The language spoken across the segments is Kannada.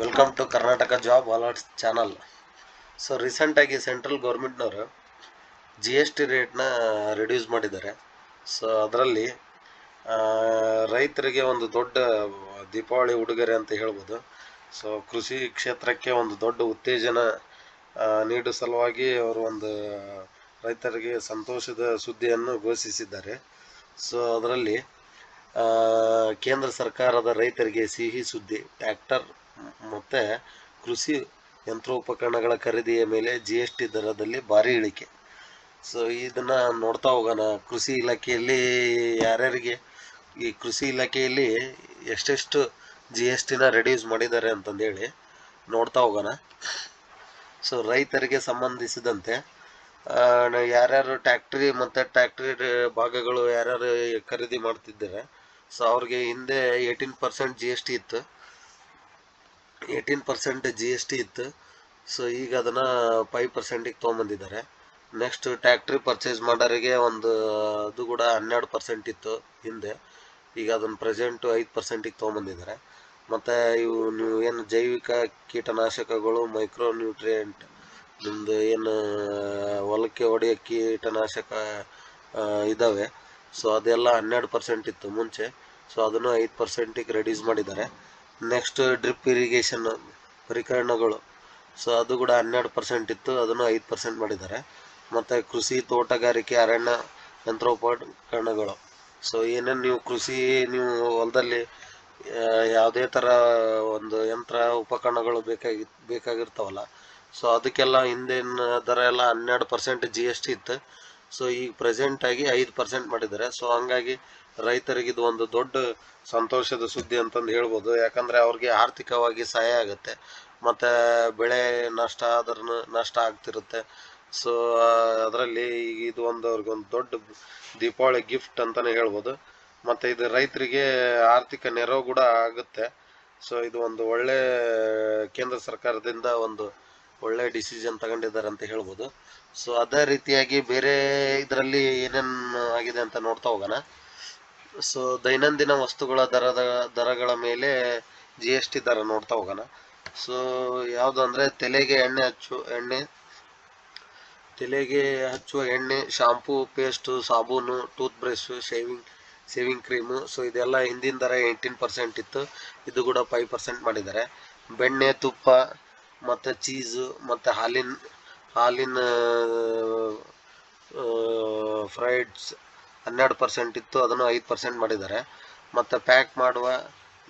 Welcome to Karnataka job alerts channel so ರೀಸೆಂಟಾಗಿ ಸೆಂಟ್ರಲ್ ಗೌರ್ಮೆಂಟ್ನವರು ಜಿ ಎಸ್ ಟಿ ರೇಟ್ನ ರಿಡ್ಯೂಸ್ ಮಾಡಿದ್ದಾರೆ. ಸೊ ಅದರಲ್ಲಿ ರೈತರಿಗೆ ಒಂದು ದೊಡ್ಡ ದೀಪಾವಳಿ ಉಡುಗೊರೆ ಅಂತ ಹೇಳ್ಬೋದು. ಸೊ ಕೃಷಿ ಕ್ಷೇತ್ರಕ್ಕೆ ಒಂದು ದೊಡ್ಡ ಉತ್ತೇಜನ ನೀಡುವ ಸಲುವಾಗಿ ಅವರು ಒಂದು ರೈತರಿಗೆ ಸಂತೋಷದ ಸುದ್ದಿಯನ್ನು ಘೋಷಿಸಿದ್ದಾರೆ. ಸೊ ಅದರಲ್ಲಿ ಕೇಂದ್ರ ಸರ್ಕಾರದ ರೈತರಿಗೆ ಸಿಹಿ ಸುದ್ದಿ, ಟ್ರ್ಯಾಕ್ಟರ್ ಮತ್ತು ಕೃಷಿ ಯಂತ್ರೋಪಕರಣಗಳ ಖರೀದಿಯ ಮೇಲೆ ಜಿ ಎಸ್ ಟಿ ದರದಲ್ಲಿ ಭಾರಿ ಇಳಿಕೆ. ಸೊ ಇದನ್ನ ನೋಡ್ತಾ ಹೋಗೋಣ. ಕೃಷಿ ಇಲಾಖೆಯಲ್ಲಿ ಯಾರ್ಯಾರಿಗೆ ಈ ಕೃಷಿ ಇಲಾಖೆಯಲ್ಲಿ ಎಷ್ಟೆಷ್ಟು ಜಿ ಎಸ್ ಟಿನ ರೆಡ್ಯೂಸ್ ಮಾಡಿದ್ದಾರೆ ಅಂತಂದೇಳಿ ನೋಡ್ತಾ ಹೋಗೋಣ. ಸೊ ರೈತರಿಗೆ ಸಂಬಂಧಿಸಿದಂತೆ ಯಾರ್ಯಾರು ಟ್ಯಾಕ್ಟ್ರಿ ಮತ್ತು ಟ್ಯಾಕ್ಟ್ರಿ ಭಾಗಗಳು ಯಾರ್ಯಾರು ಖರೀದಿ ಮಾಡ್ತಿದ್ದಾರೆ, ಸೊ, ಅವ್ರಿಗೆ ಹಿಂದೆ eighteen percent G S T ಇತ್ತು. Eighteen percent G S T ಇತ್ತು. ಸೊ ಈಗ ಅದನ್ನು ಫೈವ್ ಪರ್ಸೆಂಟಿಗೆ ತೊಗೊಂಬಂದಿದ್ದಾರೆ. ನೆಕ್ಸ್ಟ್ ಟ್ಯಾಕ್ಟ್ರಿ ಪರ್ಚೇಸ್ ಮಾಡೋರಿಗೆ ಒಂದು, ಅದು ಕೂಡ ಹನ್ನೆರಡು ಪರ್ಸೆಂಟ್ ಇತ್ತು ಹಿಂದೆ. ಈಗ ಅದನ್ನು ಪ್ರೆಸೆಂಟು ಐದು ಪರ್ಸೆಂಟಿಗೆ ತೊಗೊಂಬಂದಿದ್ದಾರೆ. ಮತ್ತು ಇವು ನೀವು ಏನು ಜೈವಿಕ ಕೀಟನಾಶಕಗಳು ಮೈಕ್ರೋ ನ್ಯೂಟ್ರಿಯೆಂಟ್ ನಿಮ್ಮದು ಏನು, ಹೊಲಕ್ಕೆ ಹೊಡೆಯೋ ಕೀಟನಾಶಕ ಇದ್ದಾವೆ ಸೊ ಅದೆಲ್ಲ ಹನ್ನೆರಡು ಪರ್ಸೆಂಟ್ ಇತ್ತು ಮುಂಚೆ. ಸೊ ಅದನ್ನು ಐದು ಪರ್ಸೆಂಟಿಗೆ ರೆಡ್ಯೂಸ್ ಮಾಡಿದ್ದಾರೆ. ನೆಕ್ಸ್ಟ್ ಡ್ರಿಪ್ ಇರಿಗೇಷನ್ ಪರಿಕರಣಗಳು. ಸೊ ಅದು ಕೂಡ ಹನ್ನೆರಡು ಪರ್ಸೆಂಟ್ ಇತ್ತು. ಅದನ್ನು ಐದು ಪರ್ಸೆಂಟ್ ಮಾಡಿದ್ದಾರೆ. ಮತ್ತು ಕೃಷಿ ತೋಟಗಾರಿಕೆ ಅರಣ್ಯ ಯಂತ್ರೋಪಕರಣಗಳು. ಸೊ ಏನೇನು ನೀವು ಕೃಷಿ, ನೀವು ಹೊಲದಲ್ಲಿ ಯಾವುದೇ ಥರ ಒಂದು ಯಂತ್ರ, ಉಪಕರಣಗಳು ಬೇಕಾಗಿ, ಬೇಕಾಗಿರ್ತಾವಲ್ಲ. ಸೊ ಅದಕ್ಕೆಲ್ಲ ಹಿಂದಿನ ದರ ಎಲ್ಲ ಹನ್ನೆರಡು ಪರ್ಸೆಂಟ್ ಜಿ ಎಸ್ ಟಿ ಇತ್ತು. ಸೊ ಈಗ ಪ್ರೆಸೆಂಟಾಗಿ ಐದು ಪರ್ಸೆಂಟ್ ಮಾಡಿದ್ದಾರೆ. ಸೊ ಹಂಗಾಗಿ ರೈತರಿಗೆ ಇದು ಒಂದು ದೊಡ್ಡ ಸಂತೋಷದ ಸುದ್ದಿ ಅಂತಂದು ಹೇಳ್ಬೋದು. ಯಾಕಂದರೆ ಅವ್ರಿಗೆ ಆರ್ಥಿಕವಾಗಿ ಸಹಾಯ ಆಗುತ್ತೆ. ಮತ್ತು ಬೆಳೆ ನಷ್ಟ ಆದ್ರೂ ನಷ್ಟ ಆಗ್ತಿರುತ್ತೆ. ಸೊ ಅದರಲ್ಲಿ ಇದು ಒಂದು ಅವ್ರಿಗೆ ಒಂದು ದೊಡ್ಡ ದೀಪಾವಳಿ ಗಿಫ್ಟ್ ಅಂತಲೇ ಹೇಳ್ಬೋದು. ಮತ್ತು ಇದು ರೈತರಿಗೆ ಆರ್ಥಿಕ ನೆರವು ಕೂಡ ಆಗುತ್ತೆ. ಸೊ ಇದು ಒಂದು ಒಳ್ಳೆ ಕೇಂದ್ರ ಸರ್ಕಾರದಿಂದ ಒಂದು ಒಳ್ಳೆ ಡಿಸಿಷನ್ ತಗೊಂಡಿದ್ದಾರೆ ಅಂತ ಹೇಳ್ಬೋದು. ಸೊ ಅದೇ ರೀತಿಯಾಗಿ ಬೇರೆ ಇದರಲ್ಲಿ ಏನೇನು ಆಗಿದೆ ಅಂತ ನೋಡ್ತಾ ಹೋಗೋಣ. ಸೊ ದೈನಂದಿನ ವಸ್ತುಗಳ ದರದ, ದರಗಳ ಮೇಲೆ ಜಿ ಎಸ್ ಟಿ ದರ ನೋಡ್ತಾ ಹೋಗೋಣ. ಸೊ ಯಾವುದು ಅಂದರೆ ತಲೆಗೆ ಎಣ್ಣೆ ಹಚ್ಚು, ಎಣ್ಣೆ, ತಲೆಗೆ ಹಚ್ಚುವ ಎಣ್ಣೆ ಶಾಂಪೂ ಪೇಸ್ಟು ಸಾಬೂನು tooth brush shaving shaving cream so ಇದೆಲ್ಲ ಹಿಂದಿನ ದರ ಏಯ್ಟೀನ್ ಪರ್ಸೆಂಟ್ ಇತ್ತು. ಇದು ಕೂಡ ಫೈವ್ ಪರ್ಸೆಂಟ್ ಮಾಡಿದ್ದಾರೆ. ಬೆಣ್ಣೆ, ತುಪ್ಪ, ಮತ್ತು ಚೀಸು ಮತ್ತು ಹಾಲಿನ ಹಾಲಿನ ಫ್ರೈಡ್ಸ್ ಹನ್ನೆರಡು ಪರ್ಸೆಂಟ್ ಇತ್ತು, ಅದನ್ನು ಐದು ಪರ್ಸೆಂಟ್ ಮಾಡಿದ್ದಾರೆ. ಮತ್ತು ಪ್ಯಾಕ್ ಮಾಡುವ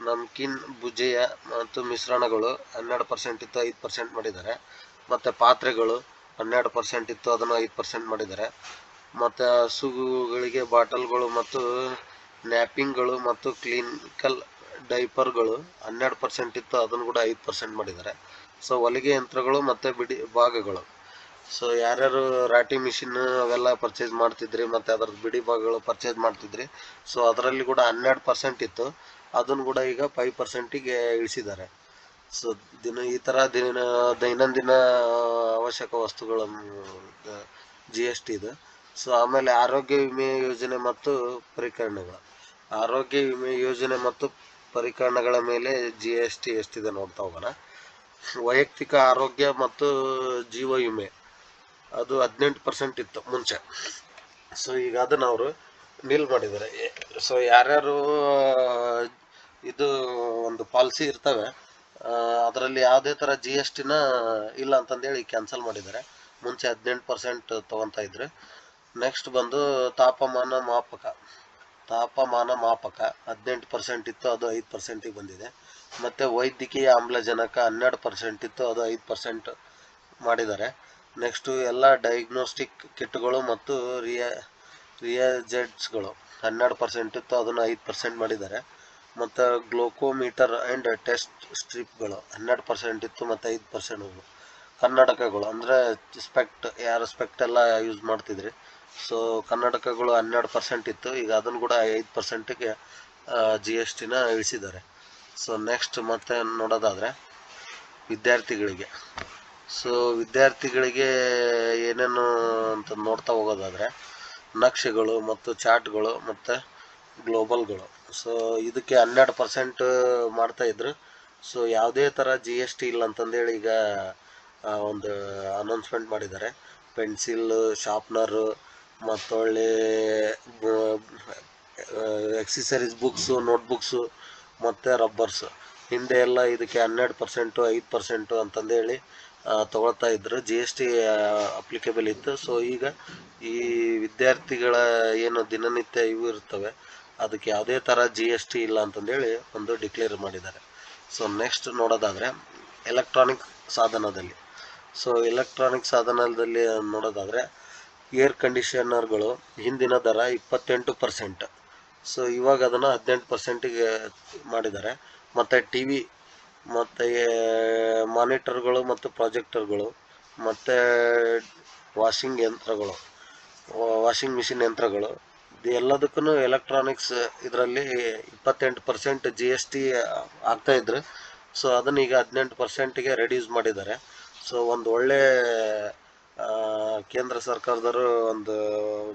ನಮ್ಕಿನ್, ಭುಜಿಯ ಮತ್ತು ಮಿಶ್ರಣಗಳು ಹನ್ನೆರಡು ಪರ್ಸೆಂಟ್ ಇತ್ತು, ಐದು ಪರ್ಸೆಂಟ್ ಮಾಡಿದ್ದಾರೆ. ಮತ್ತು ಪಾತ್ರೆಗಳು ಹನ್ನೆರಡು ಪರ್ಸೆಂಟ್ ಇತ್ತು, ಅದನ್ನು ಐದು ಪರ್ಸೆಂಟ್ ಮಾಡಿದ್ದಾರೆ. ಮತ್ತು ಹಸುಗಳಿಗೆ ಬಾಟಲ್ಗಳು ಮತ್ತು ನ್ಯಾಪಿಂಗ್ಗಳು ಮತ್ತು ಕ್ಲಿನಿಕಲ್ ಡೈಪರ್ಗಳು ಹನ್ನೆರಡು ಪರ್ಸೆಂಟ್ ಇತ್ತು, ಅದನ್ನು ಕೂಡ ಐದು ಪರ್ಸೆಂಟ್ ಮಾಡಿದ್ದಾರೆ. ಸೊ ಹೊಲಿಗೆ ಯಂತ್ರಗಳು ಮತ್ತು ಬಿಡಿ ಭಾಗಗಳು. ಸೊ ಯಾರ್ಯಾರು ರಾಟಿ ಮಿಷಿನ್ ಅವೆಲ್ಲ ಪರ್ಚೇಸ್ ಮಾಡ್ತಿದ್ರಿ ಮತ್ತು ಅದ್ರದ್ದು ಬಿಡಿ ಭಾಗಗಳು ಪರ್ಚೇಸ್ ಮಾಡ್ತಿದ್ರಿ. ಸೊ ಅದರಲ್ಲಿ ಕೂಡ ಹನ್ನೆರಡು ಪರ್ಸೆಂಟ್ ಇತ್ತು. ಅದನ್ನು ಕೂಡ ಈಗ ಫೈವ್ ಪರ್ಸೆಂಟಿಗೆ ಇಳಿಸಿದ್ದಾರೆ. ಸೊ ದಿನ ಈ ಥರ ದಿನ ದೈನಂದಿನ ಅವಶ್ಯಕ ವಸ್ತುಗಳ ಜಿ ಎಸ್ ಟಿ ಇದು. ಸೊ ಆಮೇಲೆ ಆರೋಗ್ಯ ವಿಮೆ ಯೋಜನೆ ಮತ್ತು ಪರಿಕರಣಗಳು. ಆರೋಗ್ಯ ವಿಮೆ ಯೋಜನೆ ಮತ್ತು ಪರಿಕರಣಗಳ ಮೇಲೆ ಜಿ ಎಸ್ ಟಿ ಎಷ್ಟಿದೆ ನೋಡ್ತಾ ಹೋಗೋಣ. ವೈಯಕ್ತಿಕ ಆರೋಗ್ಯ ಮತ್ತು ಜೀವ ವಿಮೆ. ಅದು ಹದಿನೆಂಟು ಪರ್ಸೆಂಟ್ ಇತ್ತು ಮುಂಚೆ. ಸೊ ಈಗ ಅದನ್ನು ಅವರು ನಿಲ್ ಮಾಡಿದ್ದಾರೆ. ಸೊ ಯಾರ್ಯಾರು ಇದು ಒಂದು ಪಾಲಿಸಿ ಇರ್ತವೆ ಅದರಲ್ಲಿ ಯಾವುದೇ ಥರ ಜಿ ಎಸ್ ಟಿನ ಇಲ್ಲ ಅಂತಂದೇಳಿ ಕ್ಯಾನ್ಸಲ್ ಮಾಡಿದ್ದಾರೆ. ಮುಂಚೆ ಹದಿನೆಂಟು ಪರ್ಸೆಂಟ್ ತೊಗೊತಾ ಇದ್ರು. ನೆಕ್ಸ್ಟ್ ಬಂದು ತಾಪಮಾನ ಮಾಪಕ. ತಾಪಮಾನ ಮಾಪಕ ಹದಿನೆಂಟು ಪರ್ಸೆಂಟ್ ಇತ್ತು, ಅದು ಐದು ಪರ್ಸೆಂಟಿಗೆ ಬಂದಿದೆ. ಮತ್ತು ವೈದ್ಯಕೀಯ ಆಮ್ಲಜನಕ ಹನ್ನೆರಡು ಪರ್ಸೆಂಟ್ ಇತ್ತು, ಅದು ಐದು ಪರ್ಸೆಂಟ್ ಮಾಡಿದ್ದಾರೆ. ನೆಕ್ಸ್ಟು ಎಲ್ಲ ಡಯಾಗ್ನೋಸ್ಟಿಕ್ ಕಿಟ್ಗಳು ಮತ್ತು ರಿಯ, ರಿಯಜೆಟ್ಸ್ಗಳು. ಹನ್ನೆರಡು ಪರ್ಸೆಂಟ್ ಇತ್ತು, ಅದನ್ನು ಐದು ಪರ್ಸೆಂಟ್ ಮಾಡಿದ್ದಾರೆ. ಮತ್ತು ಗ್ಲೋಕೋಮೀಟರ್ ಆ್ಯಂಡ್ ಟೆಸ್ಟ್ ಸ್ಟ್ರಿಪ್ಗಳು, ಹನ್ನೆರಡು ಪರ್ಸೆಂಟ್ ಇತ್ತು ಮತ್ತು ಐದು ಪರ್ಸೆಂಟ್ಗಳು ಕನ್ನಡಕಗಳು, ಅಂದರೆ ಸ್ಪೆಕ್ಟ್, ಯಾರು ಸ್ಪೆಕ್ಟ್ ಎಲ್ಲ ಯೂಸ್ ಮಾಡ್ತಿದ್ರಿ. ಸೊ ಕನ್ನಡಕಗಳು ಹನ್ನೆರಡು ಪರ್ಸೆಂಟ್ ಇತ್ತು, ಈಗ ಅದನ್ನು ಕೂಡ ಐದು ಪರ್ಸೆಂಟಿಗೆ ಜಿ ಎಸ್ ಟಿನ ಇಳಿಸಿದ್ದಾರೆ. ಸೊ ನೆಕ್ಸ್ಟ್ ಮತ್ತೆ ನೋಡೋದಾದರೆ ವಿದ್ಯಾರ್ಥಿಗಳಿಗೆ. ಸೊ ವಿದ್ಯಾರ್ಥಿಗಳಿಗೆ ಏನೇನು ಅಂತ ನೋಡ್ತಾ ಹೋಗೋದಾದರೆ, ನಕ್ಷೆಗಳು ಮತ್ತು ಚಾರ್ಟ್ಗಳು ಮತ್ತು ಗ್ಲೋಬಲ್ಗಳು. ಸೊ ಇದಕ್ಕೆ ಹನ್ನೆರಡು ಪರ್ಸೆಂಟ್ ಮಾಡ್ತಾಯಿದ್ರು ಸೊ ಯಾವುದೇ ಥರ ಜಿ ಎಸ್ ಟಿ ಇಲ್ಲ ಅಂತಂದೇಳಿ ಈಗ ಒಂದು ಅನೌನ್ಸ್ಮೆಂಟ್ ಮಾಡಿದ್ದಾರೆ. ಪೆನ್ಸಿಲ್ ಶಾರ್ಪ್ನರು ಮತ್ತೊಳ್ಳೆ ಎಕ್ಸಸರೀಸ್ ಬುಕ್ಸು ನೋಟ್ಬುಕ್ಸು ಮತ್ತು ರಬ್ಬರ್ಸು ಹಿಂದೆ ಎಲ್ಲ ಇದಕ್ಕೆ ಹನ್ನೆರಡು ಪರ್ಸೆಂಟು, ಐದು ಪರ್ಸೆಂಟು ಅಂತಂದೇಳಿ ತಗೊಳ್ತಾ ಇದ್ರು. ಜಿ ಎಸ್ ಟಿ ಅಪ್ಲಿಕೇಬಲ್ ಇತ್ತು. ಸೊ ಈಗ ಈ ವಿದ್ಯಾರ್ಥಿಗಳ ಏನು ದಿನನಿತ್ಯ ಇವು ಇರ್ತವೆ, ಅದಕ್ಕೆ ಯಾವುದೇ ಥರ ಜಿ ಎಸ್ ಟಿ ಇಲ್ಲ ಅಂತಂದೇಳಿ ಒಂದು ಡಿಕ್ಲೇರ್ ಮಾಡಿದ್ದಾರೆ. ಸೊ ನೆಕ್ಸ್ಟ್ ನೋಡೋದಾದರೆ ಎಲೆಕ್ಟ್ರಾನಿಕ್ ಸಾಧನದಲ್ಲಿ. ಸೊ ಎಲೆಕ್ಟ್ರಾನಿಕ್ ಸಾಧನದಲ್ಲಿ ನೋಡೋದಾದರೆ ಏರ್ ಕಂಡೀಷನರ್ಗಳು ಹಿಂದಿನ ದರ ಇಪ್ಪತ್ತೆಂಟು ಪರ್ಸೆಂಟ್ ಸೊ ಇವಾಗ ಅದನ್ನು ಹದಿನೆಂಟು ಪರ್ಸೆಂಟಿಗೆ ಮಾಡಿದ್ದಾರೆ. ಮತ್ತು ಟಿ ವಿ ಮತ್ತು ಮಾನಿಟರ್ಗಳು ಮತ್ತು ಪ್ರಾಜೆಕ್ಟರ್ಗಳು ಮತ್ತು ವಾಷಿಂಗ್ ಯಂತ್ರಗಳು ವಾಷಿಂಗ್ ಮಿಷಿನ್ ಯಂತ್ರಗಳು ಎಲ್ಲದಕ್ಕೂ ಎಲೆಕ್ಟ್ರಾನಿಕ್ಸ್ ಇದರಲ್ಲಿ ಇಪ್ಪತ್ತೆಂಟು ಪರ್ಸೆಂಟ್ ಜಿ ಎಸ್ ಟಿ ಆಗ್ತಾಯಿದ್ರು ಸೊ ಅದನ್ನು ಈಗ ಹದಿನೆಂಟು ಪರ್ಸೆಂಟಿಗೆ ರೆಡ್ಯೂಸ್ ಮಾಡಿದ್ದಾರೆ. ಸೊ ಒಂದು ಒಳ್ಳೆ ಕೇಂದ್ರ ಸರ್ಕಾರದವರು ಒಂದು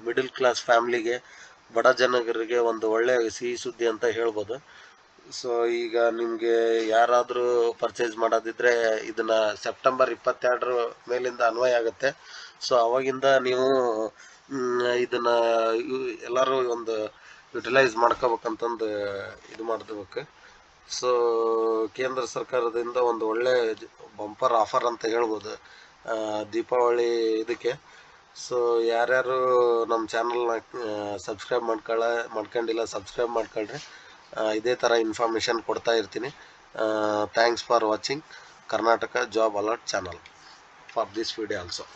ಮಿಡಿಲ್ ಕ್ಲಾಸ್ ಫ್ಯಾಮ್ಲಿಗೆ ಬಡ ಜನಗರಿಗೆ ಒಂದು ಒಳ್ಳೆ ಸಿಹಿ ಸುದ್ದಿ ಅಂತ ಹೇಳ್ಬೋದು. ಸೊ ಈಗ ನಿಮಗೆ ಯಾರಾದರೂ ಪರ್ಚೇಸ್ ಮಾಡೋದಿದ್ರೆ ಇದನ್ನು ಸೆಪ್ಟೆಂಬರ್ ಇಪ್ಪತ್ತೆರಡರ ಮೇಲಿಂದ ಅನ್ವಯ ಆಗುತ್ತೆ. ಸೊ ಅವಾಗಿಂದ ನೀವು ಇದನ್ನ ಎಲ್ಲರೂ ಒಂದು ಯುಟಿಲೈಸ್ ಮಾಡ್ಕೋಬೇಕಂತಂದು ಇದು ಮಾಡ್ಕೋಬೇಕು ಸೊ ಕೇಂದ್ರ ಸರ್ಕಾರದಿಂದ ಒಂದು ಒಳ್ಳೆ ಬಂಪರ್ ಆಫರ್ ಅಂತ ಹೇಳ್ಬೋದು. ದೀಪಾವಳಿ ಇದಕ್ಕೆ. ಸೊ ಯಾರ್ಯಾರು ನಮ್ಮ ಚಾನಲ್ನ ಸಬ್ಸ್ಕ್ರೈಬ್ ಮಾಡ್ಕೊಳ್ಳ ಮಾಡ್ಕೊಂಡಿಲ್ಲ ಸಬ್ಸ್ಕ್ರೈಬ್ ಮಾಡ್ಕೊಳ್ರಿ. ಇದೇ ಥರ ಇನ್ಫಾರ್ಮೇಷನ್ ಕೊಡ್ತಾ ಇರ್ತೀನಿ thanks for watching Karnataka job alert channel for this video also